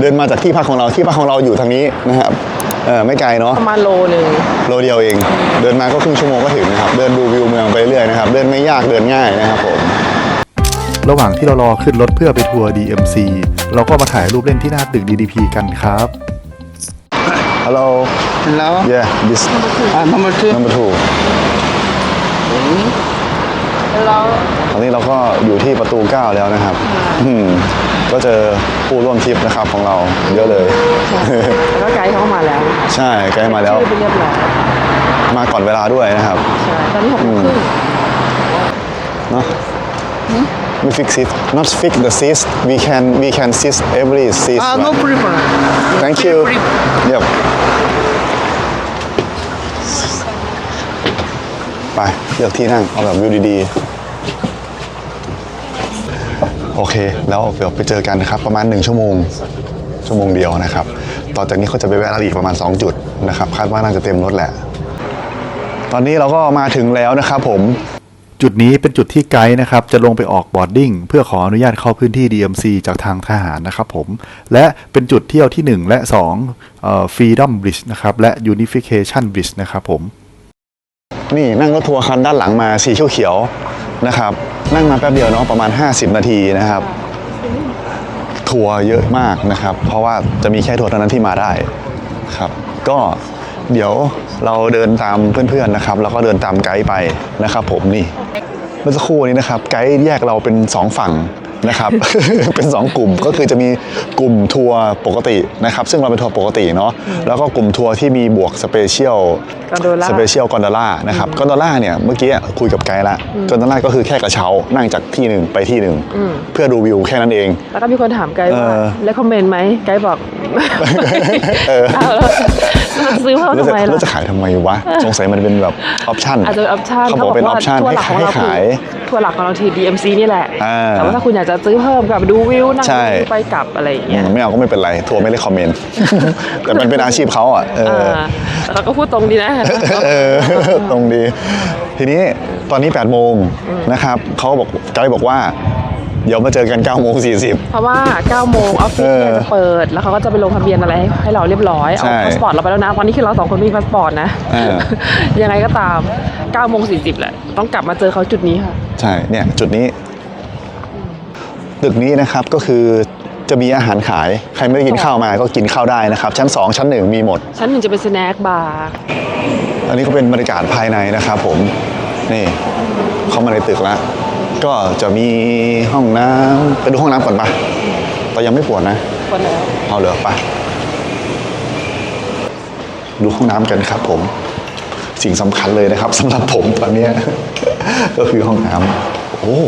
เดินมาจากที่พักของเราที่พักของเราอยู่ทางนี้นะครับเออไม่ไกลเนาะประมาณโลหนึ่งโลเดียวเอง เดินมาก็ครึ่งชั่วโมงก็ถึงนะครับ เดินดูวิวเมืองไปเรื่อยนะครับ เดินไม่ยากเดินง่ายนะครับผมระหว่างที่เรารอขึ้นรถเพื่อไปทัวร์ DMC เราก็มาถ่ายรูปเล่นที่หน้าตึก DDP กันครับ Hello Hello. yeah this Uh, number two. number two แล้ว ตอนนี้เราก็อยู่ที่ประตู 9 แล้วนะครับอืมก็เจอผู้ร่วมทริปนะครับของเราเยอะเลย แล้วก็ไกด์เขาก็มาแล้วใช่ใกล้มาแล้ว ชื่อไปเรียบร้อยมาก่อนเวลาด้วยนะครับ ใช่ตอนนี้หกโมงครึ่ง เนาะ we fix it not fix the seat we can we can sit every seat Uh, no prefer. thank you yep ไปเลือกที่นั่งเอาแบบวิวดีๆ โอเค แล้วเดี๋ยวไปเจอกันนะครับ ประมาณ 1 ชั่วโมง ชั่วโมงเดียวนะครับ ต่อจากนี้เขาจะไปแวะร้านอีกประมาณ 2 จุดนะครับ คาดว่าน่าจะเต็มรถแหละ ตอนนี้เราก็มาถึงแล้วนะครับผม จุดนี้เป็นจุดที่ไกด์นะครับ จะลงไปออกบอร์ดดิ้งเพื่อขออนุญาตเข้าพื้นที่ DMC จากทางทหารนะครับผม และเป็นจุดเที่ยวที่ 1 และ2เอ่อ Freedom Bridge นะครับ และ Unification Bridge นะครับผม นี่นั่งรถทัวร์คันด้านหลังมาสีเขียวๆ นะครับ นั่งมาแป๊บเดียวเนาะประมาณ 50 นาทีนะครับ ทัวร์เยอะมากนะครับ เพราะว่าจะมีแค่ทัวร์เท่านั้นที่มาได้ครับ ก็เดี๋ยวเราเดินตามเพื่อนๆนะครับ แล้วก็เดินตามไกด์ไปนะครับผมนี่เมื่อสักครู่นี้นะครับ ไกด์แยกเราเป็นสองฝั่งนะครับ เป็นสองกลุ่มก็คือจะมีกลุ่มทัวร์ปกตินะครับ ซึ่งเราเป็นทัวร์ปกติเนาะแล้วก็กลุ่มทัวร์ที่มีบวกสเปเชียล กอนโดล่าสเปเชียลกอนดอล่านะครับกอนดอล่าเนี่ยเมื่อกี้คุยกับไกด์ละกอนดอล่าก็คือแค่กระเช้านั่งจากที่หนึ่งไปที่หนึ่งเพื่อดูวิวแค่นั้นเอง แล้วก็มีคนถามไกด์ว่าเออแล้วคอมเมนต์ไหมไกด์บอกเออเอาแล้วแล้วมันซื้อเพิ่มแล้วทำจะไมแล้วล่ะจะขายทำไมวะสงสัยมันเป็นแบบออปชั่นอาจจะเป็นออปชั่นเขาบอกเป็นออปชั่นทัวให้ร์หลักของให้เราคือขายทัวร์หลักของเราที DMC นี่แหละอ่าแต่ว่าถ้าคุณอยากจะซื้อเพิ่มกับดูวิวนั่งใช่ไปกลับอะไรอย่างอืเงี้ยมไม่เอาก็ไม่เป็นไรทัวร์ไม่ได้คอมเมนต์แต่มันเป็นอาชีพเขาอะเอออ่าแต่เราก็พูดตรงดีนะเออตรงดี ทีนี้ตอนนี้8โมงนะครับเขาบอกไกด์บอกว่า เดี๋ยวมาเจอกัน9โมง40เพราะว่า9โมงออฟฟิศเนี่ยเออจะเปิด แล้วเขาก็จะไปลงทะเบียนอะไรให้เราเรียบร้อย เอาใช่พาสปอร์ตเราไปแล้วนะตอนนี้คือเราสองคนไมมีพาสปอร์ตนะเออยังไงก็ตาม9โมง40แหละ ต้องกลับมาเจอเขาจุดนี้ค่ะ ใช่เนี่ยจุดนี้ ตึกนี้นะครับก็คือ จะมีอาหารขาย ใครไม่ได้กินข้าวมาก็กินข้าวได้นะครับ ชั้น 2 ชั้น 1 มีหมด ชั้นหนึ่งจะเป็นสแน็คบาร์อันนี้ก็เป็นบรรยากาศภายในนะครับผม นี่เข้ามาในตึกแล้ว ก็จะมีห้องน้ำไปดูห้องน้ำก่อนปะแต่ยังไม่ปวดนะคนแล้วเอาเหรอปะดูห้องน้ำกันครับ ผม สิ่งสำคัญเลยนะครับสำหรับผมตอนเนี้ยก็คือห้องน้ำโอ้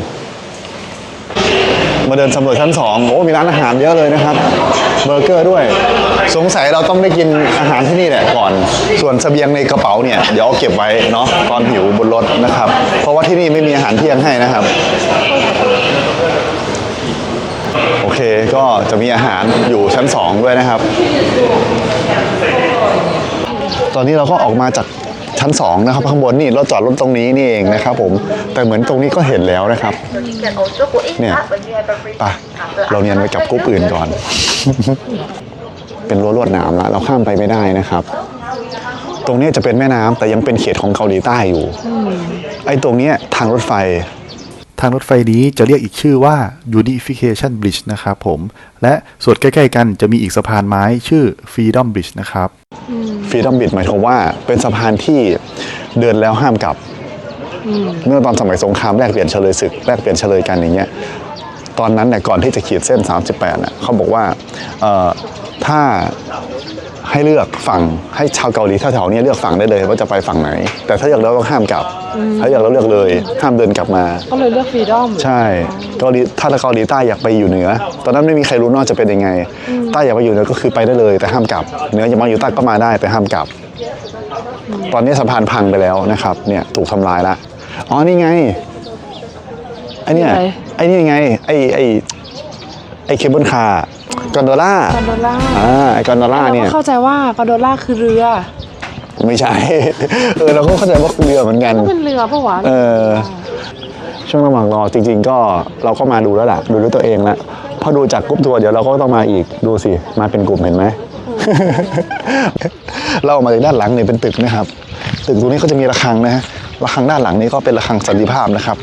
มาเดินสำรวจชั้นสองโอ้มีร้านอาหารเยอะเลยนะครับเบอร์เกอร์ด้วย สงสัยเราต้องได้กินอาหารที่นี่แหละก่อน ส่วนเสบียงในกระเป๋าเนี่ยเดี๋ยวเอาเก็บไว้เนาะตอนหิวบนรถนะครับ เพราะว่าที่นี่ไม่มีอาหารเที่ยงให้นะครับโอเคก็จะมีอาหารอยู่ชั้น 2 ด้วยนะครับ ตอนนี้เราก็ออกมาจาก ชั้น2นะครับข้างบนนี่เราจอดรถตรงนี้นี่เองนะครับผมแต่เหมือนตรงนี้ก็เห็นแล้วนะครับเนี่ยไปเราเนียนไปกับกรุ๊ปอื่นก่อน เป็นรั้วลวดหนามละเราข้ามไปไม่ได้นะครับ ตรงนี้จะเป็นแม่น้ำแต่ยังเป็นเขตของเกาหลีใต้อยู่ไอ้ตรงเนี้ยทางรถไฟ ทางรถไฟนี้จะเรียกอีกชื่อว่า Unification Bridge นะครับผม และส่วนใกล้ๆกันจะมีอีกสะพานไม้ชื่อ Freedom Bridge นะครับฟรีดอมบิดหมายความว่าเป็นสะพานที่เดินแล้วห้ามกลับ เมื่อตอนสมัยสงครามแลกเปลี่ยนเฉลยศึกแลกเปลี่ยนเฉลยกันอย่างเงี้ยตอนนั้นเนี่ยก่อนที่จะขีดเส้น 38น่ะเขาบอกว่าเอ่อถ้า ให้เลือกฝั่งให้ชาวเกาหลีแถวๆเนี้เลือกฝั่งได้เลยว่าจะไปฝั่งไหน แต่ถ้าเลือกแล้วต้องห้ามกลับ ถ้าเลือกแล้วเลือกเลยห้ามเดินกลับมา ก็เลยเลือกฟรีดอมใช่เกาหลีถ้าเกาหลีใต้อยากไปอยู่เหนือ ตอนนั้นไม่มีใครรู้นอกจะเป็นยังไง ใต้อยากไปอยู่เหนือก็คือไปได้เลย แต่ห้ามกลับเหนืออยากมาอยู่ใต้ก็มาได้แต่ห้ามกลับ ตอนนี้สะพานพังไปแล้วนะครับเนี่ยถูกทำลายละอ๋อนี่ไงไอเนี่ยอะไรไอนี่ไงไอไอไอเคเบิลคาร์ กอนโดล่าคอนโดล่าอ่าไอกอนโดล่าเราเนี่ก็ยเข้าใจว่าคอนโดล่าคือเรือไม่ใช่ เออเราก็เข้าใจว่าเรือเหมือนกัน ก็เป็นเรือปะวะเออ ช่วงระหว่างรอจริง ๆ ก็เราก็มาดูแล้วแหละดูด้วยตัวเองแล้วพพอดูจากกรุ๊ปทัวร์เดี๋ยวเราก็ต้องมาอีกดูสิ มาเป็นกลุ่มเห็นไหม เราออกมาจากด้านหลังเนี่ยเป็นตึกนะครับ ตึกตรงนี้ก็จะมีระฆังนะฮะระฆังด้านหลังนี้ก็เป็นระฆังสันติภาพนะครับ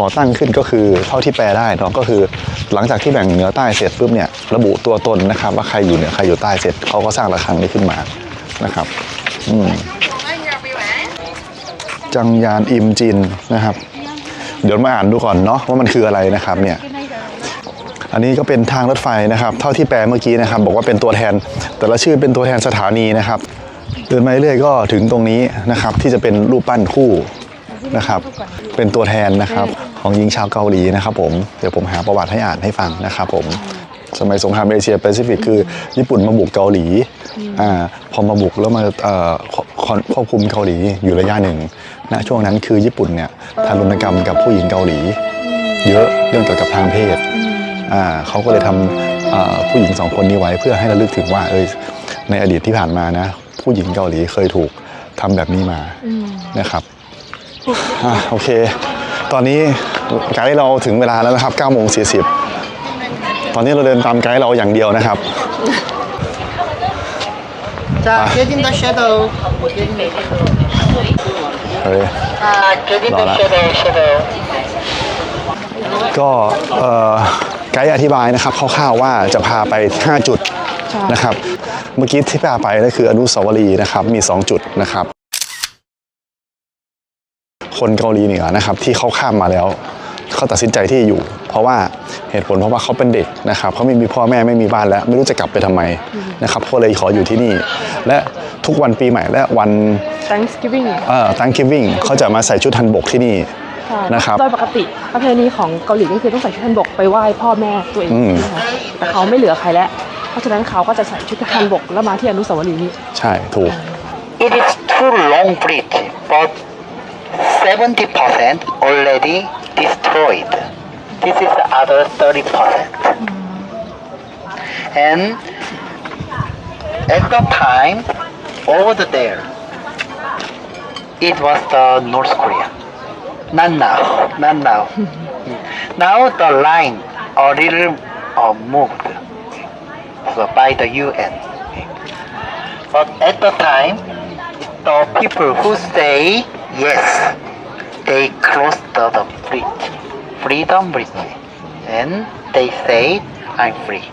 ก่อตั้งขึ้นก็คือเท่าที่แปลได้เนาะก็คือ หลังจากที่แบ่งเหนือใต้เสร็จปุ๊บเนี่ยระบุตัวตนนะครับว่าใครอยู่เหนือใครอยู่ใต้เสร็จเขาก็สร้างระฆังนี้ขึ้นมานะครับอืมจังยานอิมจินนะครับ เดี๋ยวมาอ่านดูก่อนเนาะว่ามันคืออะไรนะครับเนี่ยอันนี้ก็เป็นทางรถไฟนะครับ เท่าที่แปลเมื่อกี้นะครับ บอกว่าเป็นตัวแทน แต่ละชื่อเป็นตัวแทนสถานีนะครับ เดินมาเรื่อยๆก็ถึงตรงนี้นะครับ ที่จะเป็นรูปปั้นคู่นะครับ เป็นตัวแทนนะครับ ของหญิงชาวเกาหลีนะครับผมเดี๋ยวผมหาประวัติให้อ่านให้ฟังนะครับผมสมัยสงครามเอเชียแปซิฟิกคือ ญี่ปุ่นมาบุกเกาหลีอ่าพอมาบุกแล้วมาเอ่อควบควบคุมเกาหลีอยู่ระยะหนึ่งณช่วงนั้นคือญี่ปุ่นเนี่ยทารุณกรรมกับผู้หญิงเกาหลี เยอะเรื่องเกี่ยวกับทางเพศอ่าเขาก็เลยทำอ่าผู้หญิงสองคนนี้ไว้เพื่อให้ระลึกถึงว่าเอยในอดีตที่ผ่านมานะ ผู้หญิงเกาหลีเคยถูกทำแบบนี้มานะครับอะโอเค ตอนนี้ไกด์เราถึงเวลาแล้วนะครับ9โมง40 ตอนนี้เราเดินตามไกด์เราอย่างเดียวนะครับ 자, Get in the Shadow. 아, Get in the Shadow, Shadow. ก็เอ่อไกด์อธิบายนะครับคร่าวๆว่าจะพาไป 5 จุดนะครับ เมื่อกี้ที่พาไปก็คืออนุสาวรีย์นะครับมี 2 จุดนะครับ คนเกาหลีเหนือนะครับที่เขาข้ามมาแล้วเขาตัดสินใจที่อยู่ เพราะว่าเหตุผลเพราะว่าเขาเป็นเด็กนะครับเขาไม่มีพ่อแม่ไม่มีบ้านแล้วไม่รู้จะกลับไปทำไมนะครับเขาเลยขออยู่ที่นี่ และทุกวันปีใหม่และวัน Thanksgiving เอ่อ Thanksgiving เขาจะมาใส่ชุดฮันบกที่นี่ใช่นะครับโดยปกติประเพณีของเกาหลีก็คือต้องใส่ชุดฮันบกไปไหว้พ่อแม่ตัวเองอืมนะคะแต่เขาไม่เหลือใครแล้ว เพราะฉะนั้นเขาก็จะใส่ชุดฮันบกแล้วมาที่อนุสาวรีย์นี้ใช่ถูก It is too long bridge, but 70% already destroyed. This is the other 30%. And at the time, over there, it was the North Korea. Not now, not now. now the line a little uh, moved so by the UN. But at the time, the people who say yes, they closed the, bridge, freedom bridge, and they say I'm free.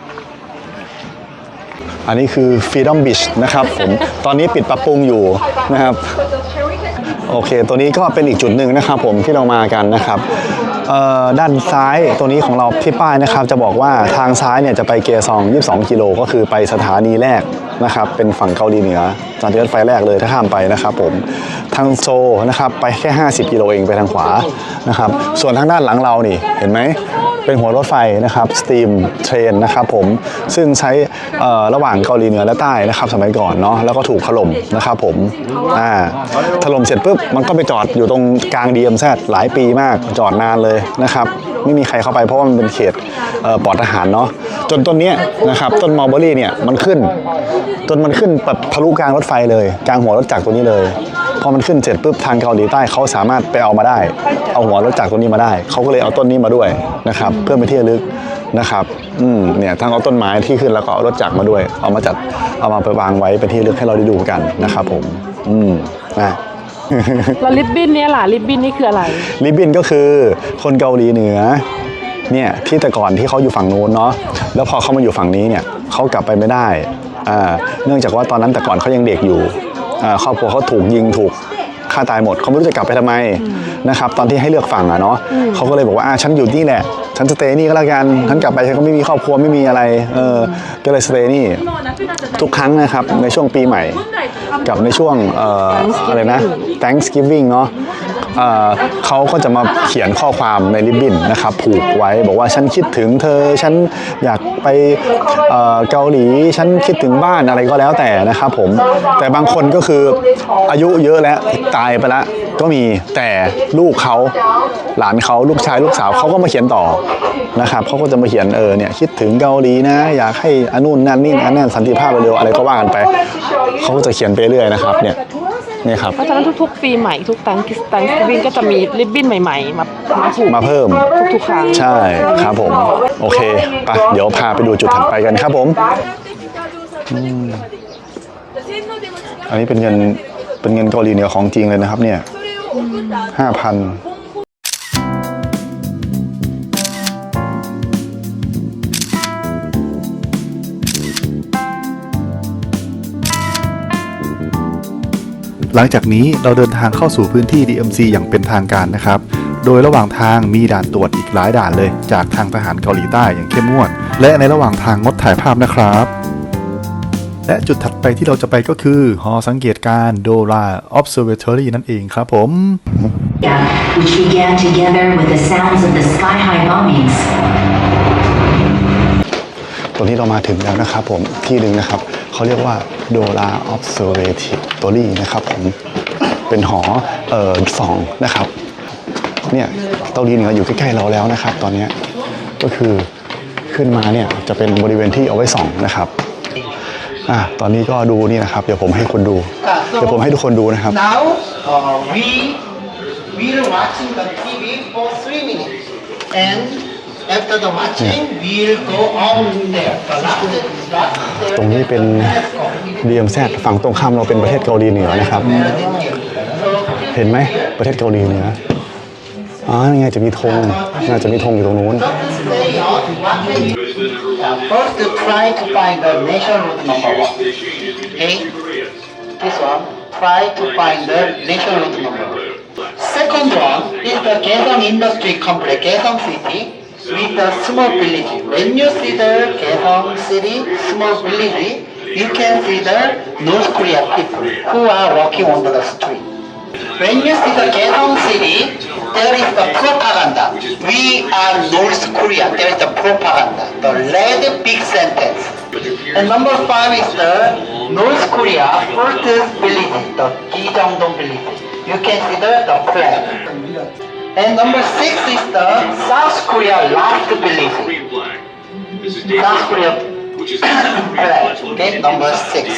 อันนี้คือ Freedom Beach นะครับผมตอนนี้ปิดปรับปรุงอยู่นะครับโอเค ตัวนี้ก็เป็นอีกจุดหนึ่งนะครับผมที่เรามากันนะครับด้านซ้ายตัวนี้ของเราที่ป้ายนะครับ จะบอกว่าทางซ้ายเนี่ยจะไปเกียร์ซอง 22 กิโลก็คือไปสถานีแรก นะครับ เป็นฝั่งเกาหลีเหนือสถานีรถไฟแรกเลยถ้าข้ามไปนะครับผมทางโซนะครับไปแค่ 50 กิโลเองไปทางขวานะครับ ส่วนทางด้านหลังเรานี่เห็นไหมเป็นหัวรถไฟนะครับสตีมเทรนนะครับผมซึ่งใช้ระหว่างเกาหลีเหนือและใต้นะครับสมัยก่อนเนาะแล้วก็ถูกถล่มนะครับผมอ่าถล่มเสร็จปุ๊บมันก็ไปจอดอยู่ตรงกลาง DMZ หลายปีมากจอดนานเลยนะครับไม่มีใครเข้าไปเพราะว่ามันเป็นเขตปลอดทหารเนาะจนต้นนี้นะครับต้นมอลเบอรี่เนี่ยมันขึ้นจนมันขึ้นแบบทะลุกลางรถไฟเลย กลางหัวรถจักรตัวนี้เลย พอมันขึ้นเสร็จปุ๊บทางเกาหลีใต้เขาสามารถไปเอามาได้ เอาหัวรถจักรตัวนี้มาได้ เขาก็เลยเอาต้นนี้มาด้วยนะครับ เพื่อไปนที่ระลึกนะครับ อืมเนี่ยทั้งเอาต้นไม้ที่ขึ้นแล้วก็เอารถจักรมาด้วย เอามาจัดเอามาไปวางไว้เป็นที่ระลึกให้เราได้ดูกันนะครับ ผม อืมนะแล้วลิบบินเนี่ยล่ะลิบบินนี่คืออะไรลิบบินก็คือคนเกาหลีเหนือเนี่ยที่แต่ก่อนที่เขาอยู่ฝั่งนู้นเนาะแล้วพอเขามาอยู่ฝั่งนี้เนี่ยเขากลับไปไม่ได้อ่า เนื่องจากว่าตอนนั้นแต่ก่อนเขายังเด็กอยู่ครอบครัวเขาถูกยิงถูกฆ่าตายหมดเขาไม่รู้จะกลับไปทำไมนะครับตอนที่ให้เลือกฝั่งอะเนาะเขาก็เลยบอกว่าอ่าฉันอยู่นี่แหละฉันสเตย์นี่ก็แล้วกันฉันกลับไปฉันก็ไม่มีครอบครัวไม่มีอะไรเออก็เลยสเตย์นี่ทุกครั้งนะครับในช่วงปีใหม่ กับในช่วงอะไรนะ Thanksgiving เนาะ เขาก็จะมาเขียนข้อความในริบบิ้นนะครับผูกไว้บอกว่าฉันคิดถึงเธอ ฉันอยากไปเกาหลี ฉันคิดถึงบ้านอะไรก็แล้วแต่นะครับผมแต่บางคนก็คืออายุเยอะแล้วตายไปแล้วก็มีแต่ลูกเขาหลานเขาลูกชายลูกสาวเขาก็มาเขียนต่อนะครับเขาก็จะมาเขียนเออเนี่ยคิดถึงเกาหลีนะ อยากให้อนุนนั่นนี่อันนั้นสันติภาพเร็วอะไรก็ว่ากันไปเขาก็จะเขียนไปเรื่อยนะครับเนี่ย นี่ยครับ เพราะฉะนั้นทุกๆ ปีใหม่ทุก Thanksgiving Thanksgiving ก็จะมีริบบิ้นใหม่ๆ มามาผูกมาเพิ่ม ทุกๆครั้งใช่ครับผม โอเคไปเดี๋ยวพาไปดูจุดถัดไปกันครับผมอืมอันนี้เป็นเงินเป็นเงินเกาหลีเหนือของจริงเลยนะครับ เนี่ยห้าพัน หลังจากนี้เราเดินทางเข้าสู่พื้นที่ DMC อย่างเป็นทางการนะครับ โดยระหว่างทางมีด่านตรวจอีกหลายด่านเลย จากทางทหารเกาหลีใต้อย่างเข้มงวด และในระหว่างทางงดถ่ายภาพนะครับ และจุดถัดไปที่เราจะไปก็คือหอสังเกตการณ์โดรา Observatory นั่นเองครับผม which began together with the sounds of the sky-high bombings. ตัวนี้เรามาถึงแล้วนะครับผมที่หนึ่งนะครับเขาเรียกว่า Dora Observatory นะครับผมเป็นหอเอ่อสองนะครับเนี่ยเกาหลีเหนืออยู่ใกล้ๆเราแล้วนะครับ ตอนนี้ก็คือขึ้นมาเนี่ยจะเป็นบริเวณที่เอาไว้ส่องนะครับอะตอนนี้ก็ดูนี่นะครับ เดี๋ยวผมให้คนดู เดี๋ยวผมให้ทุกคนดูนะครับ Now uh, we we're watching the TV for three minutes, and after the watching, we'll go out there. The last, last there. ตรงนี้เป็น DMZ ฝั่งตรงข้ามเราเป็นประเทศเกาหลีเหนือนะครับ เห็นไหมประเทศเกาหลีเหนืออ๋อนี่ไงจะมีธงน่าจะมีธงอยู่ตรงนู้น Stay out, watching. Uh, first, try to find the nation route number one. Okay, this one. Try to find the nation route number one. Second one is the Kaesong Industry Complex, Kaesong City, with the small village. When you see the Kaesong City, small village, you can see the North Korea people who are walking on the street. When you see the Kaesong City, there is the propaganda. We are North Korea. There is the propaganda. The red big sentence. And number five is the North Korea first village, the Gijongdong village. You can see the, the flag. And number six is the South Korea last village. South Korea flag. Okay, number six.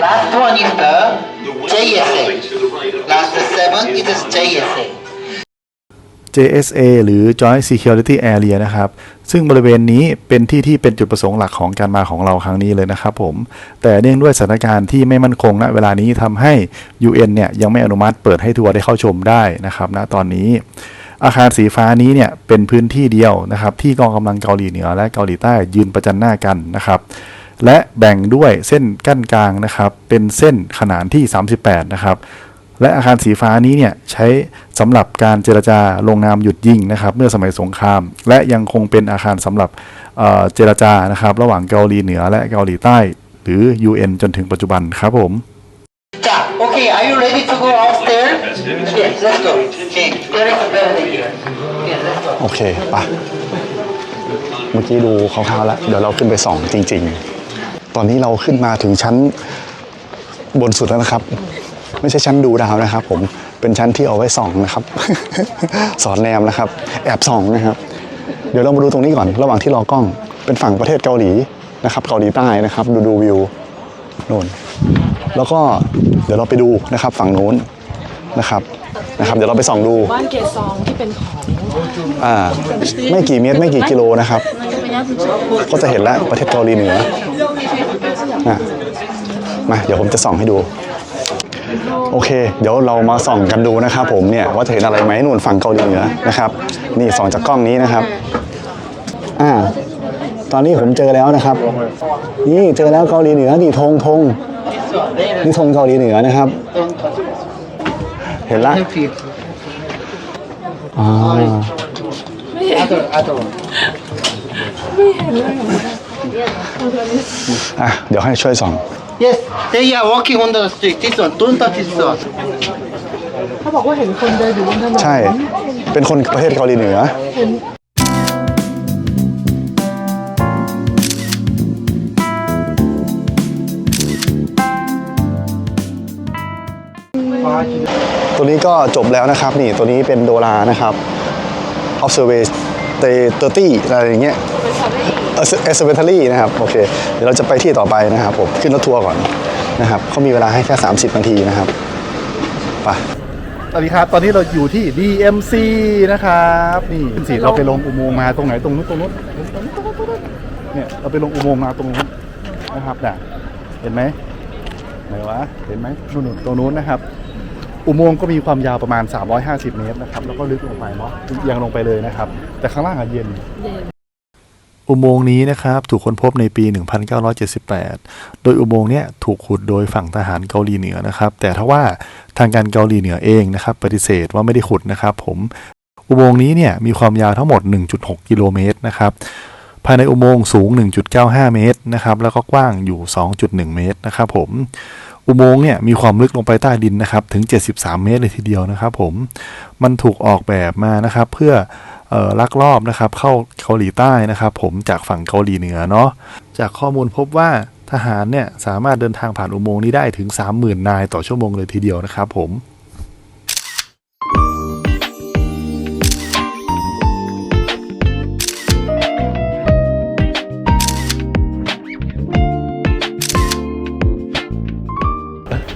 Last one is the JSA. Last seven is JSA. JSA หรือ Joint Security Area นะครับ ซึ่งบริเวณนี้เป็นที่ที่เป็นจุดประสงค์หลักของการมาของเราครั้งนี้เลยนะครับผม แต่เนื่องด้วยสถานการณ์ที่ไม่มั่นคงณเวลานี้ทำให้ UN เนี่ยยังไม่อนุมัติเปิดให้ทัวร์ได้เข้าชมได้นะครับณตอนนี้ อาคารสีฟ้านี้เนี่ยเป็นพื้นที่เดียวนะครับ ที่กองกำลังเกาหลีเหนือและเกาหลีใต้ยืนประจันหน้ากันนะครับและแบ่งด้วยเส้นกั้นกลางนะครับ เป็นเส้นขนานที่ 38 นะครับ และอาคารสีฟ้านี้เนี่ยใช้สำหรับการเจรจาลงนามหยุดยิงนะครับ เมื่อสมัยสงคราม และยังคงเป็นอาคารสำหรับเอ่อเจรจานะครับ ระหว่างเกาหลีเหนือและเกาหลีใต้ หรือ UN จนถึงปัจจุบันครับผม Ja, okay, are you ready to go upstairs? Yes, let's go. Okay, there is a bell here. Okay, let's go. โอเคไปะเมื่อกี้ดูคร่าวๆแล้ว เดี๋ยวเราขึ้นไปส่องจริง ๆ ตอนนี้เราขึ้นมาถึงชั้นบนสุดแล้วนะครับ ไม่ใช่ชั้นดูดาวนะครับ ผมเป็นชั้นที่เอาไว้ส่องนะครับ สอนแนมนะครับ แอบส่องนะครับ เดี๋ยวเรามาดูตรงนี้ก่อน ระหว่างที่รอกล้องเป็นฝั่งประเทศเกาหลีนะครับ เกาหลีใต้นะครับ ดูดูวิวโน่นแล้วก็เดี๋ยวเราไปดูนะครับ ฝั่งนู้นนะครับนะครับ เดี๋ยวเราไปส่องดูบ้านเกซองที่เป็นของอ่าไม่กี่เมตรไม่กี่กิโลนะครับ ก็จะเห็นแล้วประเทศเกาหลีเหนืออะมาเดี๋ยวผมจะส่องให้ดู โอเค เดี๋ยวเรามาส่องกันดูนะครับผมเนี่ยว่าจะเห็นอะไรไหมนู่นฝั่งเกาหลีเหนือนะครับนี่ส่องจากกล้องนี้นะครับอ่าตอนนี้ผมเจอแล้วนะครับ นี่เจอแล้วเกาหลีเหนือนี่ธงธงนี่ธงเกาหลีเหนือนะครับ เห็นละอ่าอะเดี๋ยวให้ช่วยส่อง Yes, they are walking on the street. This one, don't touch this one. เขาบอกว่าเห็นคนเดินอยู่บนถนนใช่ เป็นคนประเทศเกาหลีเหนือตัวนี้ก็จบแล้วนะครับ นี่ตัวนี้เป็นโดรานะครับ observatory อะไรอย่างเงี้ย observatory นะครับโอเคเดี๋ยวเราจะไปที่ต่อไปนะครับผมขึ้นรถทัวร์ก่อนนะครับเขามีเวลาให้แค่ 30 นาทีนะครับไปสวัสดีครับ ตอนนี้เราอยู่ที่ DMC นะครับ นี่สิเราไปลงอุโมงค์มาตรงไหนตรงนู้นตรงนู้นตรงนู้นตรงนู้นตรงนู้นเนี่ยเราไปลงอุโมงค์มาตรงนู้นนะครับน่ะเห็นไหมไหนวะเห็นไหมนู่นๆตรงนู้นนะครับ อุโมงค์ก็มีความยาวประมาณ 350 เมตรนะครับ แล้วก็ลึกลงไปเนาะเอียงลงไปเลยนะครับ แต่ข้างล่างอะเย็น อุโมงค์นี้นะครับถูกค้นพบในปี 1978 โดยอุโมงค์เนี้ยถูกขุดโดยฝั่งทหารเกาหลีเหนือนะครับ แต่ถ้าว่าทางการเกาหลีเหนือเองนะครับปฏิเสธว่าไม่ได้ขุดนะครับ ผมอุโมงค์นี้เนี่ยมีความยาวทั้งหมด 1.6 กิโลเมตรนะครับภายในอุโมงค์สูง 1.95 เมตรนะครับแล้วก็กว้างอยู่ 2.1 เมตรนะครับผมอุโมงค์เนี่ยมีความลึกลงไปใต้ดินนะครับถึง 73 เมตรเลยทีเดียวนะครับ ผมมันถูกออกแบบมานะครับเพื่อเอ่อ ลักลอบนะครับเข้าเกาหลีใต้นะครับ ผมจากฝั่งเกาหลีเหนือเนาะจากข้อมูลพบว่าทหารเนี่ยสามารถเดินทางผ่านอุโมงค์นี้ได้ถึง 30,000 นายต่อชั่วโมงเลยทีเดียวนะครับผม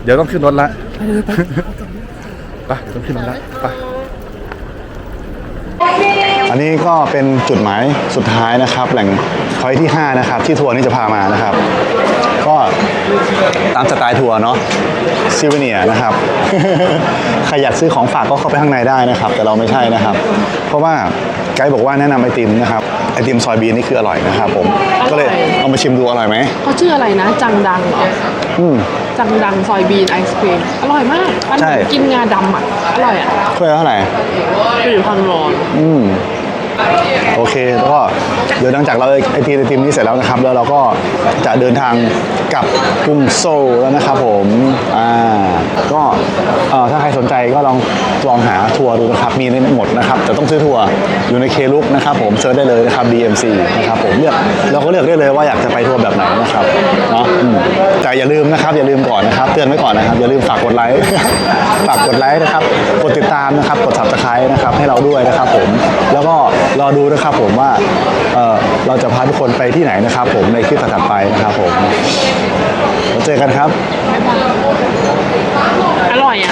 เดี๋ยวต้องขึ้นรถละ ไปเลยไป ไปเดี๋ยวต้องขึ้นรถละ ไป อันนี้ก็เป็นจุดหมายสุดท้ายนะครับ แหล่งพอยที่ 5 นะครับ ที่ทัวร์นี้จะพามานะครับ ก็ตามสไตล์ทัวร์เนาะซิวเนียนะครับใครอยากซื้อของฝากก็เข้าไปข้างในได้นะครับ แต่เราไม่ใช่นะครับ เพราะว่าไกด์บอกว่าแนะนำไอติมนะครับไอติมซอยบีนนี่คืออร่อยนะครับผมก็เลยเอามาชิมดูอร่อยไหมเขาชื่ออะไรนะ จังดังเหรออืมจังดังซอยบีนไอศครีมอร่อยมากมันใช่กินงาดำอะอร่อยอะถ้วยละเท่าไหร่ไม่อยู่ความร้อน อืม โอเคแล้วก็เดี๋ยวหลังจากเราไอทีไอทีมนี้เสร็จแล้วนะครับ แล้วเราก็จะเดินทางกลับกรุงโซลแล้วนะครับผมอ่าก็เออถ้าใครสนใจก็ลอง ลองหาทัวร์ดูนะครับมีไม่หมดนะครับ แต่ต้องซื้อทัวร์อยู่ในเคลุกนะครับ ผมเซิร์ชได้เลยนะครับ BMC นะครับผมเลือกเราก็เลือกได้เลยว่าอยากจะไปทัวร์แบบไหนนะครับเนาะแต่อย่าลืมนะครับอย่าลืมก่อนนะครับ เตือนไว้ก่อนนะครับ อย่าลืมฝากกดไลค์ฝากกดไลค์นะครับกดติดตามนะครับกด subscribe นะครับให้เราด้วยนะครับ ผมแล้วก็รอดูนะครับผมว่าเออเราจะพาทุกคนไปที่ไหนนะครับ ผมในคลิปถัดไปนะครับผมเจอกันครับ อร่อยอะ